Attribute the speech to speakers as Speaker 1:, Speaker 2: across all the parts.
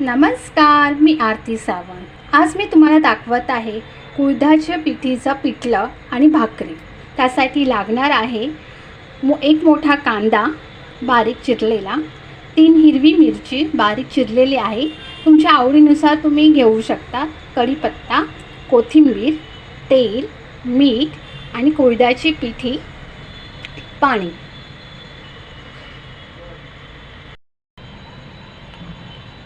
Speaker 1: नमस्कार मी आरती सावंत. आज मी तुम्हाला दाखवत आहे कुळदाच्या पिठीचं पिठलं आणि भाकरी. त्यासाठी लागणार आहे मो एक मोठा कांदा बारीक चिरलेला तीन हिरवी मिरची बारीक चिरलेली आहे. तुमच्या आवडीनुसार तुम्ही घेऊ शकता कढीपत्ता कोथिंबीर तेल मीठ आणि कुळदाची पिठी पाणी.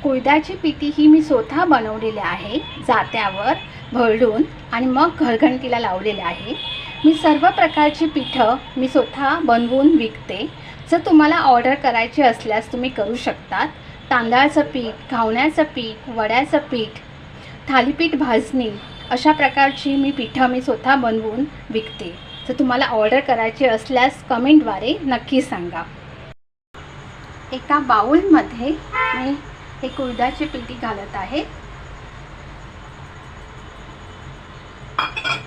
Speaker 1: कुळदाची पिठी ही मी स्वतः बनवलेली आहे. जात्यावर भरडून आणि मग घरघंटीला लावलेले आहे. मी सर्व प्रकारची पिठं मी स्वतः बनवून विकते. जर तुम्हाला ऑर्डर करायची असल्यास तुम्ही करू शकतात. तांदळाचं पीठ घावण्याचं पीठ वड्याचं पीठ थालीपीठ भाजणी अशा प्रकारची मी पिठं मी स्वतः बनवून विकते. जर तुम्हाला ऑर्डर करायची असल्यास कमेंटद्वारे नक्की सांगा. एका बाऊलमध्ये मी हे कुळदाची पिठी घालत आहे.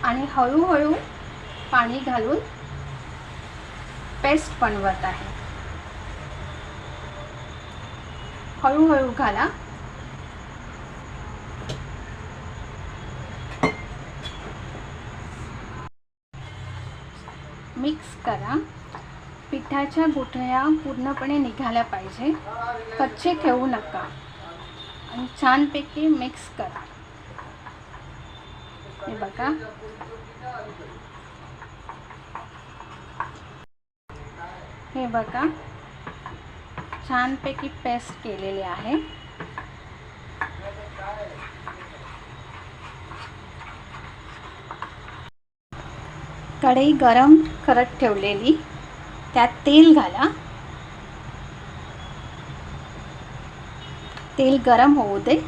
Speaker 1: आणि हळूहळू पाणी घालून पेस्ट बनवत आहे. हळूहळू घाला. मिक्स करा. पिठाच्या गुठळ्या पूर्णपणे निघाल्या पाहिजे. कच्चे ठेवू नका. आणि छानपैकी मिक्स करा. हे बघा. हे बघा. छानपैकी पेस्ट केलेली आहे. कढई गरम करत ठेवलेली. त्यात तेल घाला. तेल गरम होऊ दे.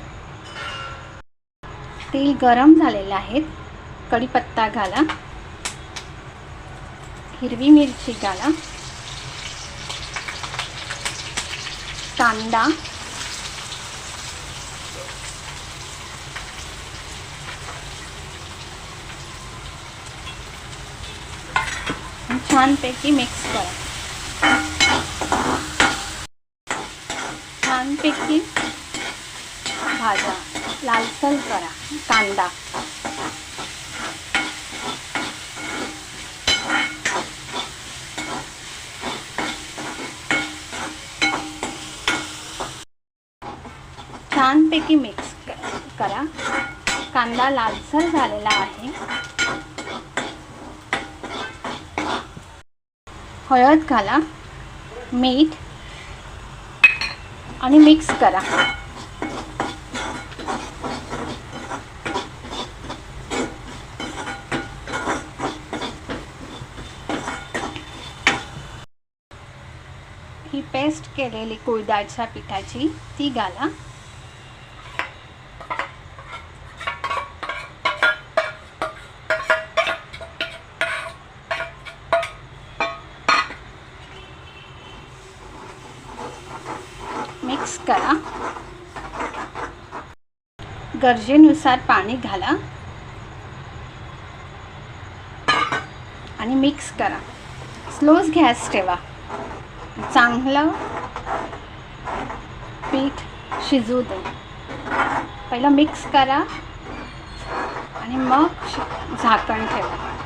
Speaker 1: तेल गरम झालेलं आहे. कढीपत्ता घाला. हिरवी मिरची घाला. कांदा. छानपैकी मिक्स करा. छानपैकी भाजा लालसर करा कांदा. छानपैकी मिक्स करा. कांदा लालसर झालेला आहे. हळद घाला मीठ आणि मिक्स करा. ही पेस्ट केलेली कुळदाच्या पिठाची ती घाला. मिक्स करा गरजेनुसार पाणी घाला. आणि मिक्स करा. स्लोच गॅस ठेवा. चांगलं पीठ शिजू दे. पहिलं मिक्स करा. आणि मग झाकण ठेवा.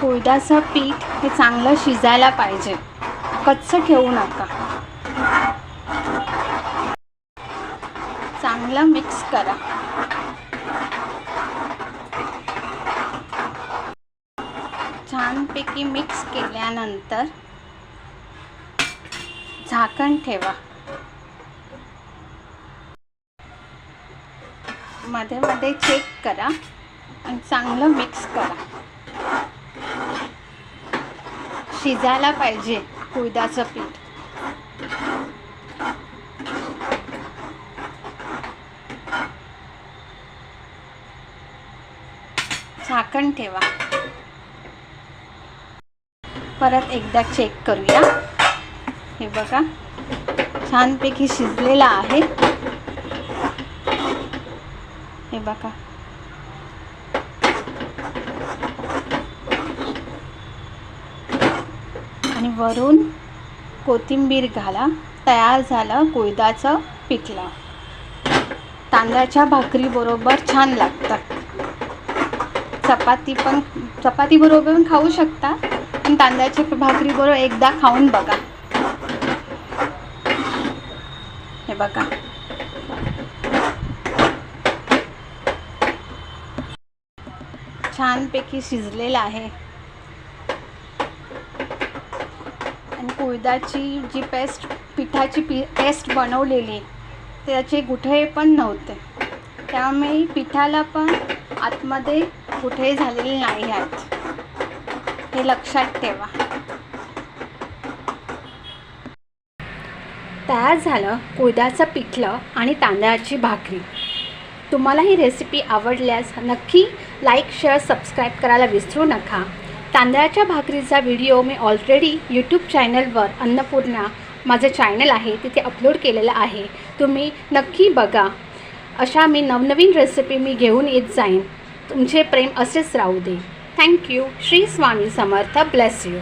Speaker 1: कोयदाचं पीठ हे चांगलं शिजायला पाहिजे. कच्चं ठेवू नका. चांगलं मिक्स करा. छानपैकी मिक्स केल्यानंतर झाकण ठेवा. मध्ये मध्ये चेक करा आणि चांगलं मिक्स करा. शिजायला पाहिजे कुळदाचं पीठ. झाकण ठेवा. परत एकदा चेक करूया. हे बघा छानपैकी शिजलेला आहे. हे बघा. आणि वरून कोथिंबीर घाला तयार झालं कुळदाचं पिठलं. तांदळाच्या भाकरीबरोबर छान लागतं चपाती पण चपातीबरोबर पण खाऊ शकता पण तांदळाच्या भाकरीबरोबर एकदा खाऊन बघा. हे बघा. छानपैकी शिजलेलं आहे. आणि कुळदाची जी पेस्ट पिठाची पी पेस्ट बनवलेली त्याचे गुठळे पण नव्हते. त्यामुळे पिठाला पण आतमध्ये गुठळे झालेले नाही आहेत. हे लक्षात ठेवा. तयार झालं कुळदाचं पिठलं आणि तांदळाची भाकरी. तुम्हाला ही रेसिपी आवडल्यास नक्की लाईक शेअर सबस्क्राईब करायला विसरू नका. तांदळाच्या भाकरीचा व्हिडिओ मी ऑलरेडी यूट्यूब चॅनलवर अन्नपूर्णा माझं चॅनल आहे तिथे अपलोड केलेलं आहे. तुम्ही नक्की बघा. अशा मी नवनवीन रेसिपी मी घेऊन येत जाईन. तुमचे प्रेम असेच राहू दे. Thank you Shri Swami Samarth. Bless you